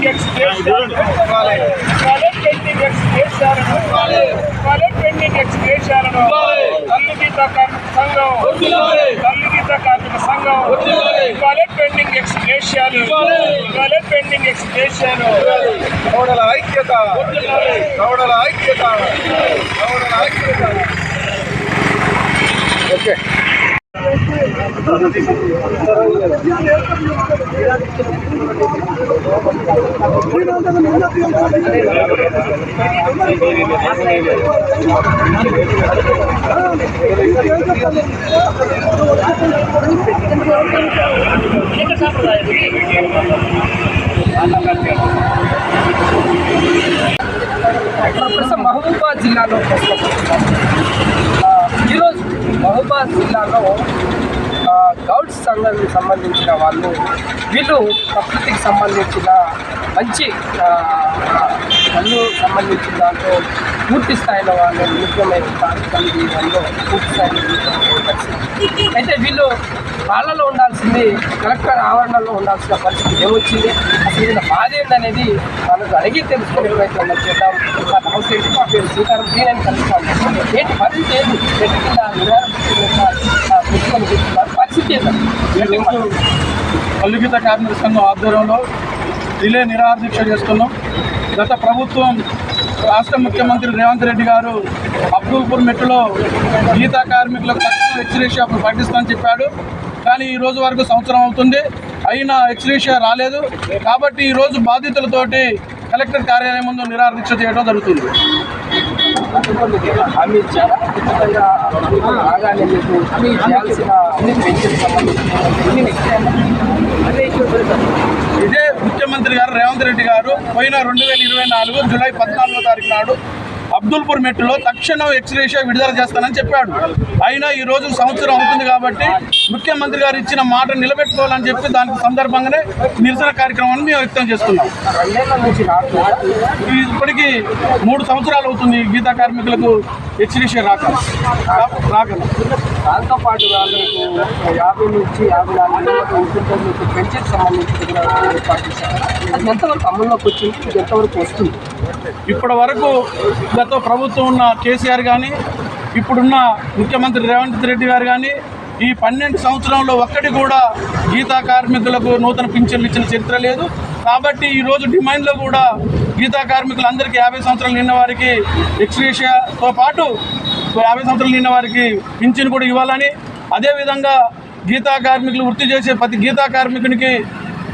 Pending express college pending express college pending express తల్లి గీత కార్మిక సంఘం తల్లి గీత కార్మిక సంఘం college pending express college pending express గౌడల ఐక్యత గౌడల ఐక్యత గౌడల ఐక్యత ఓకే ప్రస్తుతం మహబూబాద్ జిల్లాలో ప్రస్తుతం ఆ, ఈరోజు మహబూబాద్ జిల్లాలో గౌడ్స్ సంఘానికి సంబంధించిన వాళ్ళు వీళ్ళు ప్రకృతికి సంబంధించిన మంచి ఆ, సంబంధించిన దాంట్లో పూర్తి స్థాయిలో వాళ్ళు నిపుణమైన కార్యక్రమం చేయడంలో పూర్తి స్థాయిలో పరిస్థితి. అయితే వీళ్ళు వాళ్ళలో ఉండాల్సింది కలెక్టర్ ఆవరణలో ఉండాల్సిన పరిస్థితి ఏమొచ్చింది? అసలు వీళ్ళ బాధ ఏంటనేది వాళ్ళకు అడిగి తెలుసుకునే ప్రయత్నం చేద్దాం. వాళ్ళ నమస్తే ఏంటి? మా పేరు సీతారాం దీనిని కలుస్తాం ఏంటి పరిస్థితి ఏంటి? చెట్టు కింద నిరాహార పరిస్థితి ఏంటంటే కల్లుగీత కార్మిక సంఘం ఆధ్వర్యంలో రిలే నిరాహార దీక్ష చేస్తున్నాం. గత ప్రభుత్వం రాష్ట్ర ముఖ్యమంత్రి రేవంత్ రెడ్డి గారు అబ్దుల్పూర్ మెట్టులో గీతా కార్మికులకు తక్కువ హెచ్చరిక ప్రకటిస్తామని చెప్పాడు. కానీ ఈ రోజు వరకు సంవత్సరం అవుతుంది. అయినా హెచ్చరిక రాలేదు. కాబట్టి ఈ రోజు బాధితులతోటి కలెక్టర్ కార్యాలయం ముందు నిరాహార దీక్ష చేయడం జరుగుతుంది? అదే ఇదే ముఖ్యమంత్రి గారు రేవంత్ రెడ్డి గారు పోయిన రెండు వేల ఇరవై నాలుగు జూలై పద్నాలుగో తారీఖు నాడు అబ్దుల్పూర్ మెట్టులో తక్షణం ఎక్స్రేషియా విడుదల చేస్తానని చెప్పాడు. అయినా ఈ రోజు సంవత్సరం అవుతుంది కాబట్టి ముఖ్యమంత్రి గారు ఇచ్చిన మాట నిలబెట్టుకోవాలని చెప్పి దానికి సందర్భంగానే నిరసన కార్యక్రమాన్ని మేము వ్యక్తం చేస్తున్నాం. ఇప్పటికీ మూడు సంవత్సరాలు అవుతుంది గీతా కార్మికులకు హెచ్చరిక రాక రాక. దాంతో పాటు యాభై నుంచి యాభై నాలుగు పెన్షన్ సంబంధించి ఎంతవరకు అమల్లోకి వచ్చింది? ఎంతవరకు వస్తుంది? ఇప్పటి వరకు గత ప్రభుత్వం ఉన్న కేసీఆర్ కానీ ఇప్పుడున్న ముఖ్యమంత్రి రేవంత్ రెడ్డి గారు కానీ ఈ పన్నెండు సంవత్సరంలో ఒక్కటి కూడా గీతా కార్మికులకు నూతన పింఛన్లు ఇచ్చిన చరిత్ర లేదు. కాబట్టి ఈరోజు డిమాండ్లో కూడా గీతా కార్మికులందరికీ యాభై సంవత్సరాలు నిన్న వారికి ఎక్స్రేషియాతో పాటు యాభై సంవత్సరాలు నిన్న వారికి పింఛన్ కూడా ఇవ్వాలని అదేవిధంగా గీతా కార్మికులు వృత్తి చేసే ప్రతి గీతా కార్మికునికి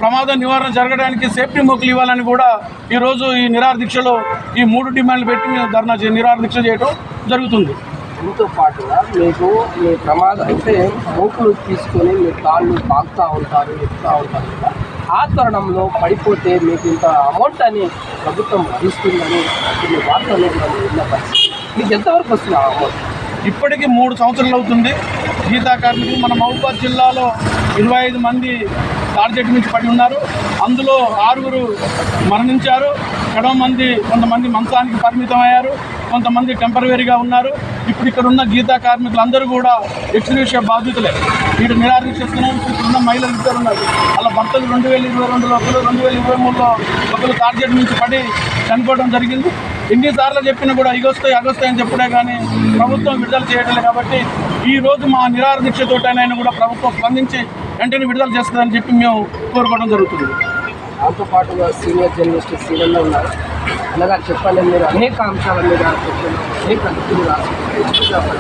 ప్రమాద నివారణ జరగడానికి సేఫ్టీ మొక్కులు ఇవ్వాలని కూడా ఈరోజు ఈ నిరాహార దీక్షలో ఈ మూడు డిమాండ్లు పెట్టి మేము ధర్నా చే నిరాహార దీక్ష చేయడం జరుగుతుంది. దీంతో పాటుగా మీకు మీ ప్రమాదం అంటే మోకులు తీసుకొని మీ కాళ్ళు పాకుతూ ఉంటారు ఎక్కుతూ ఉంటారు కదా ఆ తరుణంలో పడిపోతే మీకు ఇంత అమౌంట్ అని ప్రభుత్వం భరిస్తుందని కొన్ని వార్తలు మనం విన్న పరిస్థితి. మీకు ఎంతవరకు వస్తుంది ఆ అమౌంట్? ఇప్పటికీ మూడు సంవత్సరాలు అవుతుంది. గీతా కార్మికులు మన మహబూబాద్ జిల్లాలో ఇరవై ఐదు మంది టార్గెట్ నుంచి పడి ఉన్నారు. అందులో ఆరుగురు మరణించారు. ఎడవ మంది కొంతమంది మంచానికి పరిమితం అయ్యారు కొంతమంది టెంపరీగా ఉన్నారు. ఇప్పుడు ఇక్కడ ఉన్న గీతా కార్మికులందరూ కూడా ఎక్స్క్లూషియా బాధితులే. వీడు నిరాకరిస్తున్నారు ఇప్పుడు మహిళలు ఇద్దరు ఉన్నారు. వాళ్ళ భర్తలు రెండు వేల ఇరవై రెండులో ఒకరు రెండు వేల ఇరవై మూడులో ఒకరు టార్గెట్ నుంచి పడి చనిపోవడం జరిగింది. ఎన్నిసార్లు చెప్పినా కూడా ఇగొస్తాయి అగొస్తాయి అని చెప్పుడే కానీ ప్రభుత్వం విడుదల చేయట్లేదు కాబట్టి ఈ రోజు మా నిరాహార దీక్షతోటైనా కూడా ప్రభుత్వం స్పందించి వెంటనే విడుదల చేస్తుందని చెప్పి మేము కోరుకోవడం జరుగుతుంది. దాంతో పాటుగా సీనియర్ జర్నలిస్ట్ సీనియర్లో ఉన్నారు. అనగా చెప్పండి మీరు అనేక అంశాల మీద అనేక రాసుకుంటారు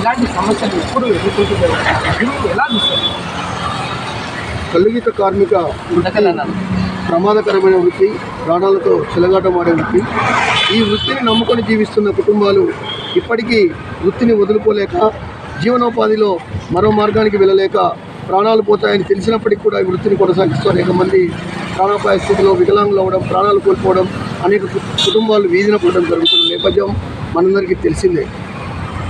ఇలాంటి సమస్యలు ఎప్పుడు ఎదుర్కొంటున్నారు ఎలా చూస్తారు? కల్లుగీత కార్మిక ప్రమాదకరమైన వృత్తి ప్రాణాలతో చెలగాటమాడే వృత్తి. ఈ వృత్తిని నమ్ముకొని జీవిస్తున్న కుటుంబాలు ఇప్పటికీ వృత్తిని వదులుకోలేక జీవనోపాధిలో మరో మార్గానికి వెళ్ళలేక ప్రాణాలు పోతాయని తెలిసినప్పటికీ కూడా ఈ వృత్తిని కొనసాగిస్తూ అనేక మంది ప్రాణాపాయ స్థితిలో వికలాంగులు అవ్వడం ప్రాణాలు కోల్పోవడం అనేక కుటుంబాలు వీధిన పడడం జరుగుతున్న నేపథ్యం మనందరికీ తెలిసిందే.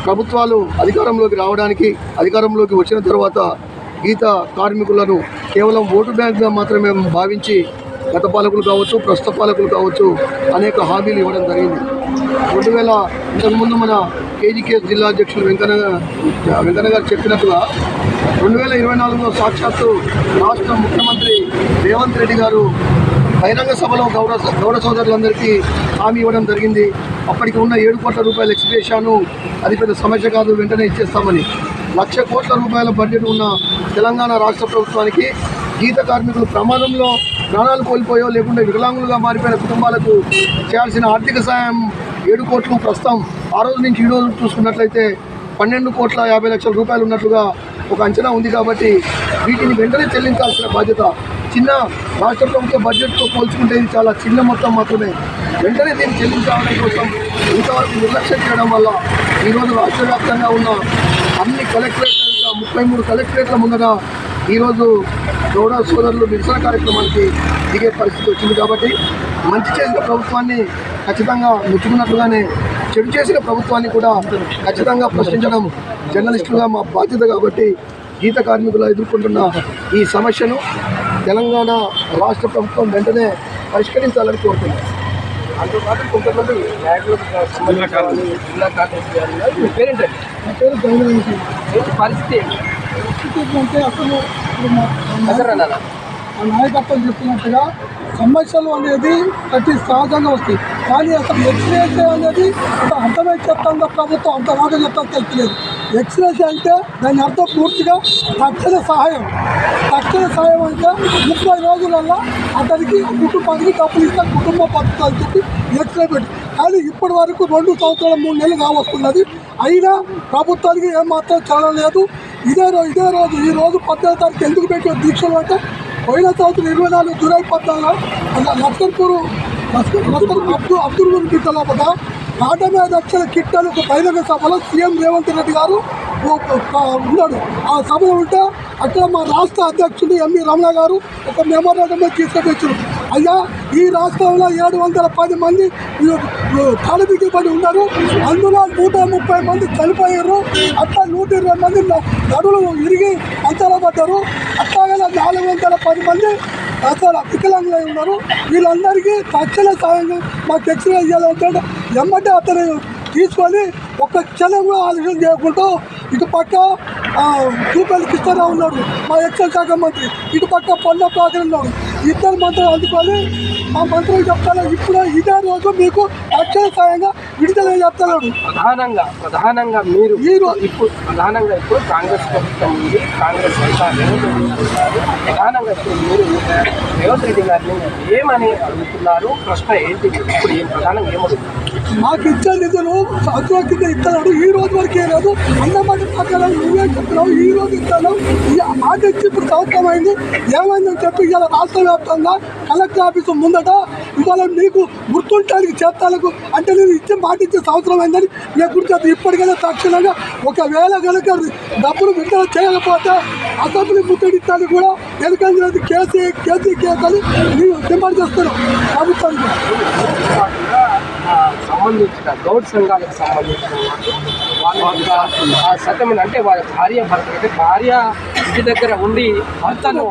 ప్రభుత్వాలు అధికారంలోకి రావడానికి అధికారంలోకి వచ్చిన తర్వాత గీత కార్మికులను కేవలం ఓటు బ్యాంక్గా మాత్రమే భావించి గత పాలకులు కావచ్చు ప్రస్తుత పాలకులు కావచ్చు అనేక హామీలు ఇవ్వడం జరిగింది. రెండు వేల ఇంతకుముందు మన కేజీకేఎస్ జిల్లా అధ్యక్షులు వెంకన్న వెంకన్న గారు చెప్పినట్టుగా రెండు వేల ఇరవై నాలుగులో సాక్షాత్తు రాష్ట్ర ముఖ్యమంత్రి రేవంత్ రెడ్డి గారు బహిరంగ సభలో గౌడ గౌడ సోదరులందరికీ హామీ ఇవ్వడం జరిగింది. అప్పటికి ఉన్న ఏడు కోట్ల రూపాయల ఎక్స్పేషాను అది పెద్ద సమస్య కాదు వెంటనే ఇచ్చేస్తామని. లక్ష కోట్ల రూపాయల బడ్జెట్ ఉన్న తెలంగాణ రాష్ట్ర ప్రభుత్వానికి గీత కార్మికులు ప్రమాదంలో ప్రాణాలు కోల్పోయో లేకుంటే వికలాంగులుగా మారిపోయిన కుటుంబాలకు చేయాల్సిన ఆర్థిక సాయం ఏడు కోట్లు ప్రస్తుతం. ఆ రోజు నుంచి ఈ రోజు చూసుకున్నట్లయితే పన్నెండు కోట్ల యాభై లక్షల రూపాయలు ఉన్నట్లుగా ఒక అంచనా ఉంది కాబట్టి వీటిని వెంటనే చెల్లించాల్సిన బాధ్యత చిన్న రాష్ట్ర ప్రభుత్వ బడ్జెట్తో పోల్చుకుంటే ఇది చాలా చిన్న మొత్తం మాత్రమే. వెంటనే దీన్ని చెల్లించాలనే కోసం ఇంతవరకు నిర్లక్ష్యం చేయడం వల్ల ఈరోజు రాష్ట్ర వ్యాప్తంగా ఉన్న అన్ని కలెక్టరేట్ల ముప్పై మూడు కలెక్టరేట్ల ముందర ఈరోజు గౌడ సోదరులు నిరసన కార్యక్రమానికి దిగే పరిస్థితి వచ్చింది కాబట్టి మంచి చేసిన ప్రభుత్వాన్ని ఖచ్చితంగా మెచ్చుకున్నట్లుగానే చెడు చేసిన ప్రభుత్వాన్ని కూడా ఖచ్చితంగా ప్రశ్నించడం జర్నలిస్టులుగా మా బాధ్యత కాబట్టి గీత కార్మికులు ఎదుర్కొంటున్న ఈ సమస్యను తెలంగాణ రాష్ట్ర ప్రభుత్వం వెంటనే పరిష్కరించాలని కోరుతున్నాను అందుబాటు కొంతమంది జిల్లా పేరేంటండి? నా పేరు పరిస్థితి అంటే అసలు నాయకత్వం చెప్పినట్టుగా సమస్యలు అనేది ప్రతి సహజంగా వస్తాయి. కానీ అసలు ఎక్స్రేస్ అనేది ఒక అర్థమై చెప్తాందో ప్రభుత్వం అంత బాగా చెప్తా తెలియలేదు. ఎక్స్రేస్ అంటే దాని అర్థం పూర్తిగా తక్షణ సహాయం. తక్షణ సహాయం అంటే ముప్పై రోజులలో అతనికి కుటుంబానికి డబ్బులు ఇస్తే కుటుంబ పద్ధతి అని చెప్పి ఎక్స్రే పెట్టి. కానీ ఇప్పటి వరకు రెండు సంవత్సరాల మూడు నెలలు కావస్తున్నది. అయినా ప్రభుత్వానికి ఏమాత్రం చదవలేదు ఇదే రోజు ఇదే రోజు ఈ రోజు పద్దెనిమిది తారీఖు ఎందుకు పెట్టే దీక్షలు అంటే పోయిన సంవత్సరం ఇరవై నాలుగు జూలై పద్నాలుగు లష్కర్పూర్ లష్కర్ లష్కర్ అబ్దు అబ్దుల్ గురి బిడ్డ లోపల కాటమే లక్షల కిట్టలకు బహిరంగ సభలో సీఎం రేవంత్ రెడ్డి గారు ఉన్నాడు. ఆ సభలో ఉంటే అక్కడ మా రాష్ట్ర అధ్యక్షుడు ఎంఈ రమణ గారు ఒక మెమోరాండం తీసుకొచ్చారు అయ్యా ఈ రాష్ట్రంలో ఏడు వందల పది మంది కాలబిడ్డి పడి ఉన్నారు. అందులో నూట ముప్పై మంది చనిపోయారు. అట్లా నూట ఇరవై మంది నడులు ఇరిగి అంతలో పడ్డారు అట్లాగే నాలుగు వందల పది మంది అసలు వికలాంగులై ఉన్నారు. వీళ్ళందరికీ తక్షణ సాయం మాకు ఎక్స్రే ఇవ్వాలంటే ఎమ్మటే అతను తీసుకొని ఒక క్షణం కూడా ఆలస్యం చేయకుండా ఇటు పక్క చూపల్లి కృష్ణారావు ఉన్నాడు మా ఎక్సైజ్ శాఖ మంత్రి. ఇటు పక్క పొన్న పాకర్ ఉన్నాడు. ఇద్దరు మంత్రులు అందుకొని మా మంత్రులు చెప్తాను ఇప్పుడు ఇదే రోజు మీకు సాయంగా విడుదల చెప్తున్నాడు ప్రధానంగా ప్రధానంగా మీరు ఈ రో- ఇప్పుడు ప్రధానంగా ఇప్పుడు కాంగ్రెస్ ప్రభుత్వం ఉంది. కాంగ్రెస్. ప్రధానంగా ఇప్పుడు మీరు రేవంత్ రెడ్డి గారిని ఏమని అడుగుతున్నారు? ప్రశ్న ఏంటి? ఇప్పుడు ఏం ప్రధానంగా ఏమడుగుతున్నారు మాకు ఇచ్చే నిధులు సంవత్సరం కింద ఇస్తున్నాడు ఈ రోజు వరకు ఏ లేదు అన్నమాట ప్రకారం నువ్వే చెప్తున్నావు. ఈ రోజు ఇస్తాను. మాట ఇచ్చి ఇప్పుడు సంవత్సరం అయింది. ఏమైందని చెప్పి ఇవాళ రాష్ట్ర వ్యాప్తంగా కలెక్టర్ ఆఫీసు ముందట ఇవాళ నీకు గుర్తుంటానికి చేస్తాలకు అంటే నేను ఇచ్చే మాట ఇచ్చే సంవత్సరం అయిందని నేను గుర్తు ఇప్పటికైనా తక్షణంగా ఒకవేళ కనుక డబ్బులు విడుదల చేయకపోతే అసెంబ్లీ ముట్టడిస్తాను కూడా ఎందుకంటే కేసీ కేసీ కేసు అని నేను డిమాండ్ చేస్తున్నాను ప్రభుత్వానికి. సంబంధించిన గౌడ్ సంఘాలకు సంబంధించిన వాళ్ళు సతమైన అంటే వాళ్ళ భార్య భర్త అంటే భార్య ఇంటి దగ్గర ఉండి భర్తను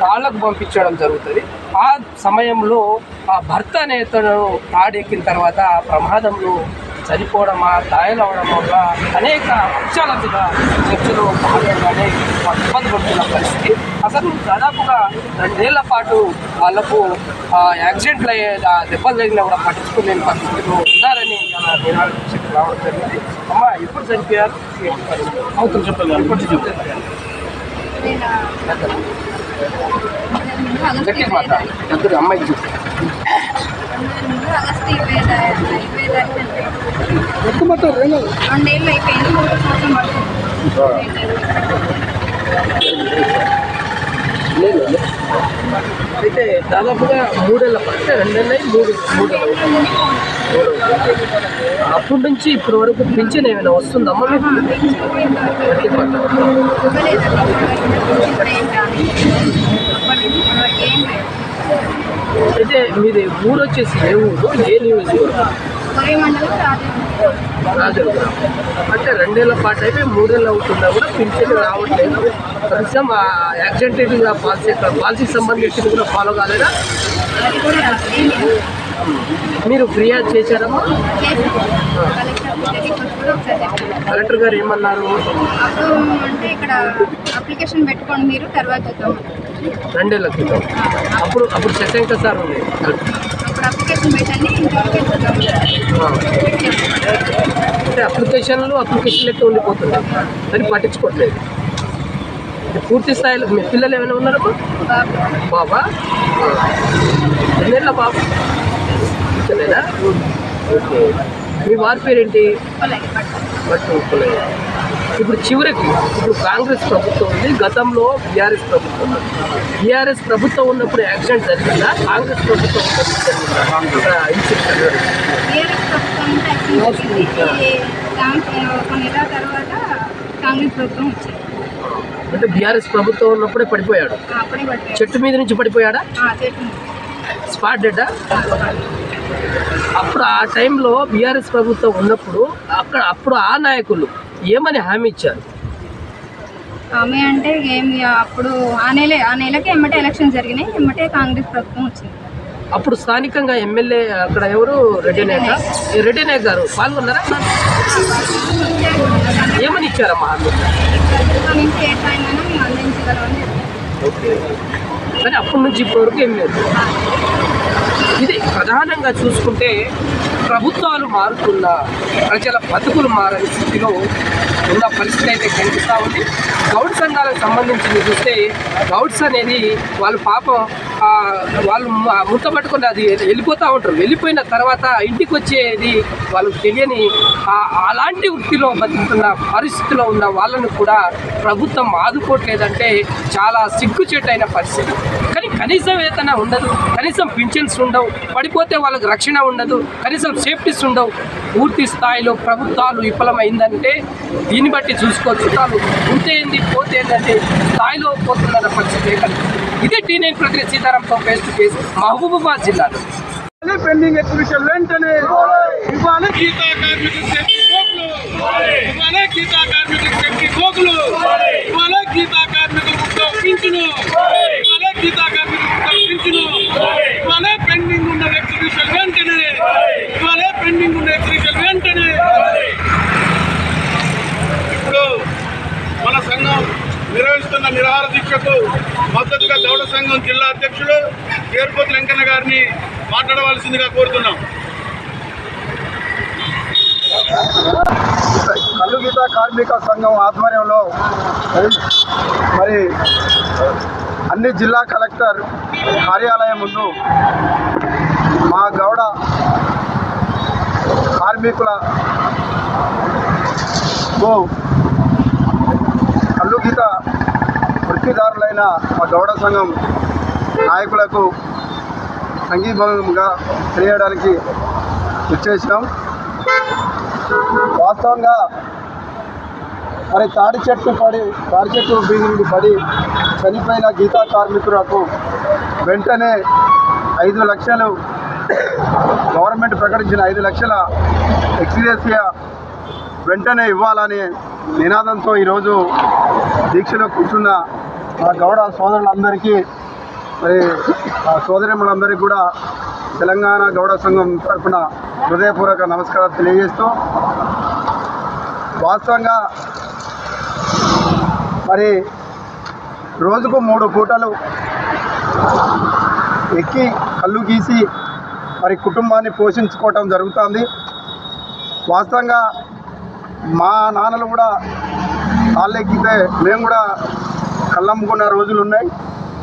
తాళ్ళకు పంపించడం జరుగుతుంది. ఆ సమయంలో ఆ భర్త నేతను తాడెక్కిన తర్వాత ఆ ప్రమాదంలో చనిపోవడం ఆ గాయాలు అవడం వల్ల అనేక అంశాల మీద చర్చలో భాగంగానే ఇబ్బంది పడుతున్న పరిస్థితి. అసలు దాదాపుగా రెండేళ్ళ పాటు వాళ్ళకు ఆ యాక్సిడెంట్లు అయ్యే దెబ్బలు తగిలినా కూడా పట్టించుకునే పరిస్థితిలో ఉన్నారని నినాడు రావడం జరిగింది. అమ్మ ఎప్పుడు చనిపోయారు? అవుతుంది చెప్పండి. ఎప్పుడు గట్టిగా అమ్మాయికి చెప్పి ఎక్కుమంటారు ఏం కాదు రెండేళ్ళు అయిపోయింది మూడో సంవత్సరం పడుతుంది లేదు లేదు. అయితే దాదాపుగా మూడేళ్ళ అంటే రెండేళ్ళ మూడు మూడేళ్ళ అప్పటి నుంచి ఇప్పటి వరకు పింఛన్ ఏమైనా వస్తుందమ్మా మీకు? అయితే మీది ఊరు వచ్చేసి ఏ ఊరు? ఏ నియోజకవర్గం? అంటే రెండేళ్ళ పాటు అయితే మూడేళ్ళు అవుతున్నా కూడా పింఛన్ రావట్లేదు. కనీసం ఆ యాక్సిడెంటెడ్గా పాలసీ పాలసీకి సంబంధించింది కూడా ఫాలో కాలేదా? అది మీరు ఫిర్యాదు చేశారమ్మా చేసాం కలెక్టర్ గారు ఏమన్నారు? అప్పుడు అంటే ఇక్కడ అప్లికేషన్ పెట్టుకోండి మీరు తర్వాత రెండేళ్ళ క్రితం. అప్పుడు అప్పుడు శశాంక సార్ ఉంది అప్పుడు అప్లికేషన్ పెట్టండి. అంటే అప్లికేషన్లు అప్లికేషన్ లెక్క ఉండిపోతున్నాయి? అని పట్టించుకోవట్లేదు. పూర్తి స్థాయిలో మీ పిల్లలు ఏమైనా ఉన్నారా బాబు. బాబా? ఎన్నేళ్ళ బాబు? ఓకే. మీ వారి పేరేంటి? అలాగే పట్టు బట్ ఉప్పలేదు. ఇప్పుడు చివరికి ఇప్పుడు కాంగ్రెస్ ప్రభుత్వం ఉంది గతంలో బీఆర్ఎస్ ప్రభుత్వం ఉంది. బీఆర్ఎస్ ప్రభుత్వం ఉన్నప్పుడు యాక్సిడెంట్ జరిగిందా? కాంగ్రెస్ ప్రభుత్వం అంటే బీఆర్ఎస్ ప్రభుత్వం ఉన్నప్పుడే పడిపోయాడు. చెట్టు మీద నుంచి పడిపోయాడా? స్పాట్ డెడ్డా అప్పుడు ఆ టైంలో బీఆర్ఎస్ ప్రభుత్వం ఉన్నప్పుడు అక్కడ అప్పుడు ఆ నాయకులు ఏమని హామీ ఇచ్చారు? ఆమె అంటే ఏం అప్పుడు ఆ నెల ఆ నెలకి ఎమ్మటే ఎలక్షన్ జరిగినాయి ఎమ్మటే కాంగ్రెస్ ప్రభుత్వం వచ్చింది. అప్పుడు స్థానికంగా ఎమ్మెల్యే అక్కడ ఎవరు? రెడ్డి నాయక రెడ్డి నాయక్ గారు పాల్గొన్నారా? ఏమని ఇచ్చారమ్మా హామీ? ఓకే. కానీ అప్పటి నుంచి ఇప్పటి వరకు ఏం లేదు. ఇది ప్రధానంగా చూసుకుంటే ప్రభుత్వాలు మారుతున్నా ప్రజల బతుకులు మారని స్థితిలో ఉన్న పరిస్థితి అయితే కనిపిస్తూ ఉంది. గౌడ్ సంఘాలకు సంబంధించి చూస్తే గౌడ్స్ అనేది వాళ్ళు పాపం వాళ్ళు మ- పట్టుకుని అది వెళ్ళిపోతూ ఉంటారు. వెళ్ళిపోయిన తర్వాత ఇంటికి వచ్చేది వాళ్ళకి తెలియని అలాంటి వృత్తిలో బతుకుతున్న పరిస్థితిలో ఉన్న వాళ్ళను కూడా ప్రభుత్వం ఆదుకోవట్లేదంటే చాలా సిగ్గుచేటైన పరిస్థితి. కానీ కనీస వేతన ఉండదు. కనీసం పింఛన్స్ ఉండవు. పడిపోతే వాళ్ళకి రక్షణ ఉండదు. కనీసం సేఫ్టీస్ ఉండవు. పూర్తి స్థాయిలో ప్రభుత్వాలు విఫలమైందంటే దీన్ని బట్టి చూసుకోవచ్చు. తాను ఉంటే ఏంది పోతే ఏంటంటే స్థాయిలో పోతున్న పరిస్థితి కనిపిస్తుంది ఇదే టీ నైన్ ప్రతినిధి సీతారాంతో ఫేస్ టు ఫేస్ మహబూబాబాద్ జిల్లాలో. పెండింగ్ ఎగ్జిబిషన్ వెంటనే ఇవ్వాలి. గీతా కార్మికులకు శక్తి కోకులు ఇవ్వాలి గీతా కార్మికులకు శక్తి కోకులు ఇవ్వాలి గీతా కార్మికులకు పింఛను. ఇవ్వాలి పెండింగ్ ఉన్న ఎగ్జిబిషన్ వెంటనే ఇవాళే పెండింగ్ ఉన్న ఎగ్జిబిషన్ వెంటనే. ఇప్పుడు మన సంఘం నిర్వహిస్తున్న నిరాహార దీక్షకు మద్దతుగా దౌడ సంఘం జిల్లా అధ్యక్షుడు ఏర్పోతి వెంకన్న గారిని మాట్లాడవలసిందిగా కోరుతున్నాం. కల్లు గీత కార్మిక సంఘం ఆధ్వర్యంలో మరి అన్ని జిల్లా కలెక్టర్ కార్యాలయం ముందు మా గౌడ కార్మికుల కు వృత్తిదారులైన మా గౌడ సంఘం నాయకులకు సంఘీభంగా తెలియడానికి వచ్చేసినాం. వాస్తవంగా మరి తాడి చెట్టు పడి తాడి చెట్టు బీది పడి చనిపోయిన గీతా కార్మికులకు వెంటనే ఐదు లక్షలు గవర్నమెంట్ ప్రకటించిన ఐదు లక్షల ఎక్స్గ్రేసియా వెంటనే ఇవ్వాలని నినాదంతో ఈరోజు దీక్షలో కూర్చున్న మా గౌడ సోదరులందరికీ మరి ఆ సోదరిములందరికీ కూడా తెలంగాణ గౌడ సంఘం తరఫున హృదయపూర్వక నమస్కారాలు తెలియజేస్తూ వాస్తవంగా మరి రోజుకు మూడు పూటలు ఎక్కి కళ్ళు గీసి మరి కుటుంబాన్ని పోషించుకోవటం జరుగుతుంది. వాస్తవంగా మా నాన్నలు కూడా కాళ్ళు మేము కూడా కళ్ళమ్ముకున్న రోజులు ఉన్నాయి.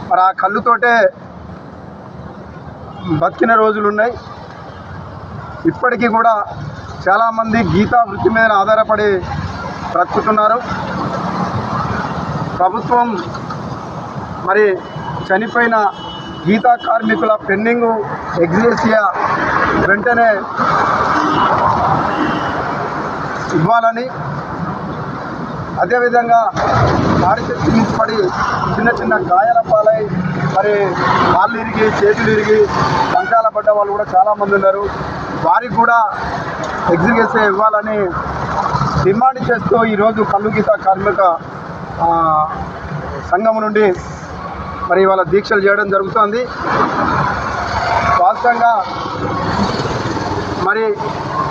మరి ఆ కళ్ళుతోటే బతికిన రోజులు ఉన్నాయి. ఇప్పటికీ కూడా చాలామంది గీతా వృత్తి మీద ఆధారపడి బ్రతుకుతున్నారు. ప్రభుత్వం మరి చనిపోయిన గీతా కార్మికుల పెండింగు ఎగ్జిలేసియా వెంటనే ఇవ్వాలని అదేవిధంగా తాడి నుంచి పడి చిన్న చిన్న గాయాల పాలై మరి కాళ్ళు ఇరిగి చేతులు ఇరిగి కంకాల పడ్డ వాళ్ళు కూడా చాలామంది ఉన్నారు. వారికి కూడా ఎగ్జిగేసే ఇవ్వాలని డిమాండ్ చేస్తూ ఈరోజు కళ్ళు గీత కార్మిక సంఘం నుండి మరి ఇవాళ దీక్షలు చేయడం జరుగుతుంది. వాస్తవంగా మరి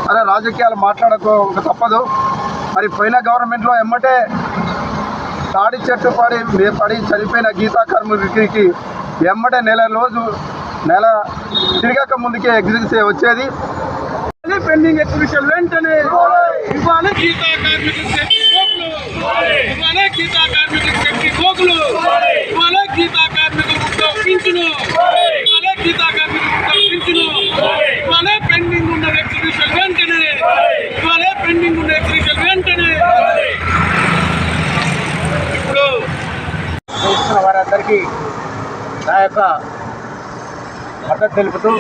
సరే రాజకీయాలు మాట్లాడక తప్పదు. మరి పోయిన గవర్నమెంట్లో ఎమ్మటే తాడి చెట్టు పడి పడి చనిపోయిన గీతా కార్మికుడికి ఎమ్మటే నెల రోజు నెల తిరగక ముందుకే ఎగ్జిక్యూట్ వచ్చేది. పెండింగ్ ఎగ్జిబిషన్ వెంటనే ఇవ్వాలి. గీతా శక్తి గోకులు ఇవ్వాలి గీతా కార్మికుల శక్తి గోకులు ఇవ్వాలి గీతా కార్మికుల పింఛను ఇవ్వాలి గీతా కార్మికుల పింఛను ఇవ్వాలి పెండింగ్ ఉన్న ఎగ్జిబిషన్ వెంటనే ఇవ్వాలి పెండింగ్ ఉన్న ఎగ్జిబిషన్ వెంటనే ఇప్పుడు చేస్తున్న వారందరికీ నా యొక్క మద్దతు తెలుపుతూ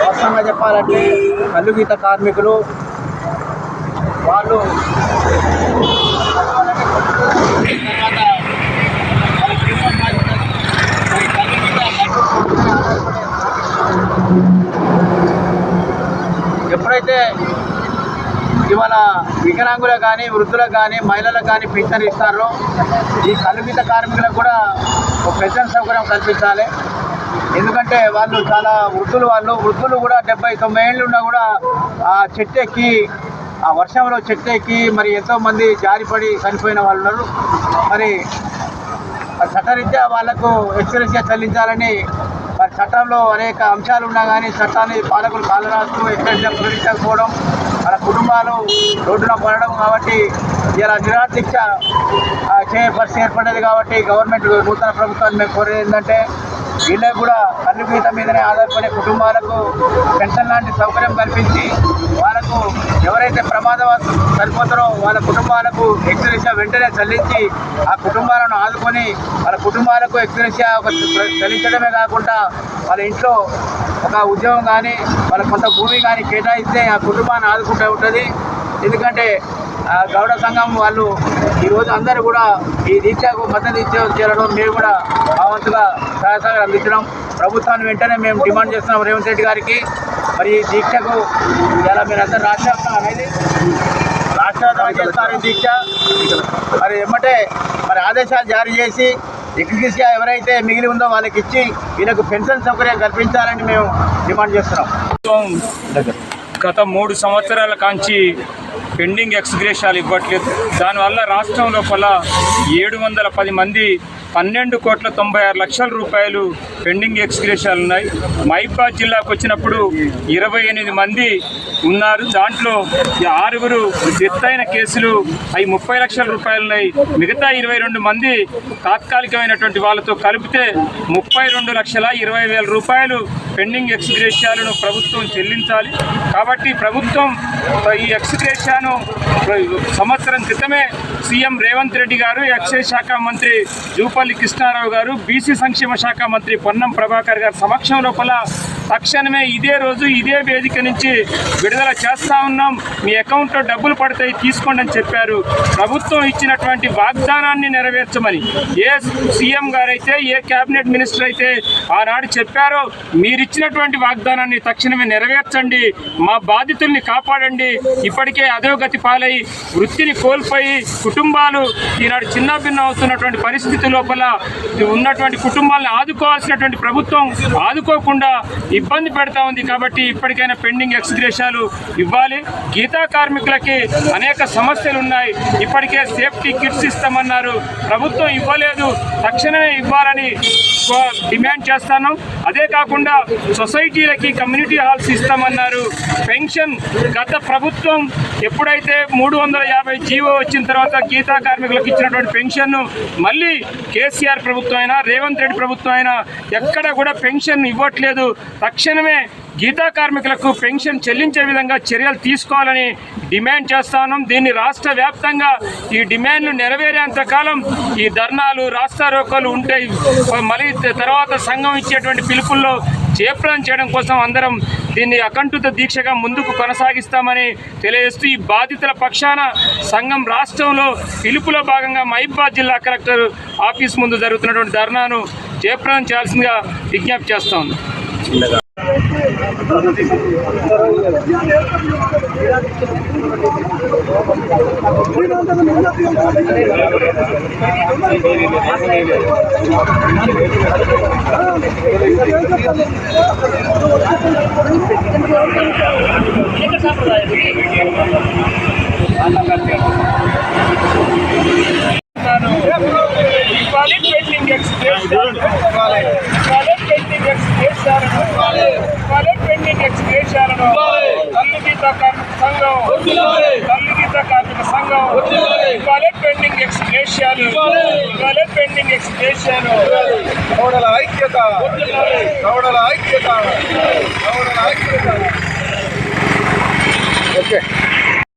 వాస్తవంగా చెప్పాలంటే కళ్ళు గీత కార్మికులు వాళ్ళు ఎప్పుడైతే ఇవాళ వికలాంగులకు కానీ వృద్ధులకు కానీ మహిళలకు కానీ పింఛన్ ఇస్తారో ఈ కలుగిత కార్మికులకు కూడా ఒక పెన్షన్ సౌకర్యం కల్పించాలి. ఎందుకంటే వాళ్ళు చాలా వృద్ధులు వాళ్ళు. వృద్ధులు కూడా డెబ్బై తొంభై ఏళ్ళు ఉన్నా కూడా ఆ చెట్టు ఎక్కి ఆ వర్షంలో చెట్టు ఎక్కి మరి ఎంతోమంది జారిపడి చనిపోయిన వాళ్ళు ఉన్నారు. మరి ఆ చట్టరీత్యా వాళ్ళకు హెచ్చరిక చెల్లించాలని మరి చట్టంలో అనేక అంశాలు ఉన్నా కానీ చట్టాన్ని పాలకులు కాలరాస్తూ హెచ్చరిక ప్రకటించకపోవడం మన కుటుంబాలు రోడ్డున పడడం కాబట్టి ఇలా నిరాదీక్ష ఆ, చేయ పరిస్థితి ఏర్పడేది కాబట్టి గవర్నమెంట్ నూతన ప్రభుత్వాన్ని మేము కోరేది ఏంటంటే వీళ్ళకు కూడా కళ్ళు గీత మీదనే ఆధారపడే కుటుంబాలకు పెన్షన్ లాంటి సౌకర్యం కల్పించి వాళ్ళకు ఎవరైతే ప్రమాదవశాత్తు సరిపోతారో వాళ్ళ కుటుంబాలకు ఎక్స్రేషియా వెంటనే చెల్లించి ఆ కుటుంబాలను ఆదుకొని వాళ్ళ కుటుంబాలకు ఎక్స్రేషియా ఒక చెల్లించడమే కాకుండా వాళ్ళ ఇంట్లో ఒక ఉద్యోగం కానీ వాళ్ళ కొంత భూమి కానీ కేటాయిస్తే ఆ కుటుంబాన్ని ఆదుకుంటూ ఉంటుంది. ఎందుకంటే గౌడ సంఘం వాళ్ళు ఈరోజు అందరూ కూడా ఈ దీక్షకు మద్దతు ఇచ్చే చేరడం మేము కూడా భావంతుగా వంతుగా అందించడం. ప్రభుత్వాన్ని వెంటనే మేము డిమాండ్ చేస్తున్నాం రేవంత్ రెడ్డి గారికి. మరి ఈ దీక్షకు ఇలా మీరు అందరూ రాష్ట్రం అనేది రాష్ట్ర చేస్తారు ఈ దీక్ష. మరి ఏమంటే మరి ఆదేశాలు జారీ చేసి ఎగ్జిక్యూటివ్ ఎవరైతే మిగిలి ఉందో వాళ్ళకి ఇచ్చి వీళ్ళకు పెన్షన్ సౌకర్యం కల్పించాలని మేము డిమాండ్ చేస్తున్నాం. గత మూడు సంవత్సరాల కాంచి పెండింగ్ ఎక్స్గ్రేషాలు ఇవ్వట్లేదు. దానివల్ల రాష్ట్రం లోపల ఏడు వందల పది మంది పన్నెండు కోట్ల తొంభై ఆరు లక్షల రూపాయలు పెండింగ్ ఎక్స్గ్రేషాలు ఉన్నాయి. మైబాద్ జిల్లాకు వచ్చినప్పుడు ఇరవై ఎనిమిది మంది ఉన్నారు. దాంట్లో ఆరుగురు ఎత్తైన కేసులు అవి ముప్పై లక్షల రూపాయలు ఉన్నాయి. మిగతా ఇరవై రెండు మంది తాత్కాలికమైనటువంటి వాళ్ళతో కలిపితే ముప్పై రెండు లక్షల ఇరవై వేల రూపాయలు పెండింగ్ ఎక్స్గ్రేషియాలను ప్రభుత్వం చెల్లించాలి. కాబట్టి ప్రభుత్వం ఈ ఎక్స్గ్రేషియాను సంవత్సరం క్రితమే సీఎం రేవంత్ రెడ్డి గారు ఎక్సైజ్ శాఖ మంత్రి జూపల్లి కృష్ణారావు గారు బీసీ సంక్షేమ శాఖ మంత్రి పొన్నం ప్రభాకర్ గారి సమక్షం లోపల తక్షణమే ఇదే రోజు ఇదే వేదిక నుంచి విడుదల చేస్తా ఉన్నాం. మీ అకౌంట్లో డబ్బులు పడతాయి తీసుకోండి అని చెప్పారు. ప్రభుత్వం ఇచ్చినటువంటి వాగ్దానాన్ని నెరవేర్చమని ఏ సీఎం గారైతే ఏ కేబినెట్ మినిస్టర్ అయితే ఆనాడు చెప్పారో మీరిచ్చినటువంటి వాగ్దానాన్ని తక్షణమే నెరవేర్చండి. మా బాధితుల్ని కాపాడండి. ఇప్పటికే అధోగతి పాలై వృత్తిని కోల్పోయి కుటుంబాలు ఈనాడు చిన్నభిన్నం అవుతున్నటువంటి పరిస్థితి లోపల ఉన్నటువంటి కుటుంబాలను ఆదుకోవాల్సినటువంటి ప్రభుత్వం ఆదుకోకుండా ఇబ్బంది పెడతా ఉంది కాబట్టి ఇప్పటికైనా పెండింగ్ ఎక్స్గ్రేషాలు ఇవ్వాలి. గీతా కార్మికులకి అనేక సమస్యలు ఉన్నాయి ఇప్పటికే సేఫ్టీ కిట్స్ ఇస్తామన్నారు. ప్రభుత్వం ఇవ్వలేదు. తక్షణమే ఇవ్వాలని డిమాండ్ చేస్తాను అదే కాకుండా సొసైటీలకి కమ్యూనిటీ హాల్స్ ఇస్తామన్నారు. పెన్షన్ గత ప్రభుత్వం ఎప్పుడైతే మూడు వందల యాభై జీవో వచ్చిన తర్వాత గీతా కార్మికులకు ఇచ్చినటువంటి పెన్షన్ను మళ్ళీ కేసీఆర్ ప్రభుత్వం అయినా రేవంత్ రెడ్డి ప్రభుత్వం అయినా ఎక్కడ కూడా పెన్షన్ ఇవ్వట్లేదు. తక్షణమే గీతా కార్మికులకు పెన్షన్ చెల్లించే విధంగా చర్యలు తీసుకోవాలని డిమాండ్ చేస్తా ఉన్నాం. దీన్ని రాష్ట్ర వ్యాప్తంగా ఈ డిమాండ్లు నెరవేరేంత కాలం ఈ ధర్నాలు రాస్తారోకోలు ఉంటాయి మళ్ళీ తర్వాత సంఘం ఇచ్చేటువంటి పిలుపుల్లో చేపలం చేయడం కోసం అందరం దీన్ని అకంఠిత దీక్షగా ముందుకు కొనసాగిస్తామని తెలియజేస్తూ ఈ బాధితుల పక్షాన సంఘం రాష్ట్రంలో పిలుపులో భాగంగా మహిబాద్ జిల్లా కలెక్టర్ ఆఫీస్ ముందు జరుగుతున్నటువంటి ధర్నాను చేపలం చేయాల్సిందిగా విజ్ఞప్తి చేస్తోంది ఉన్నాం ఇవ్వాలి పెండింగ్ ఎక్స్ప్రెస్ ఇవ్వాలి పెండింగ్ ఎక్స్ప్రెస్ ఇవ్వాలి పెండింగ్ ఎక్స్ప్రెస్ తల్లి గీత కార్మిక సంఘం తల్లి గీత కార్మిక సంఘం ఇవ్వాలి పెండింగ్ ఎక్స్ప్రెస్ ఇవ్వాలి పెండింగ్ ఐక్యత గౌడల ఐక్యత గౌడల ఐక్యత. ఓకే.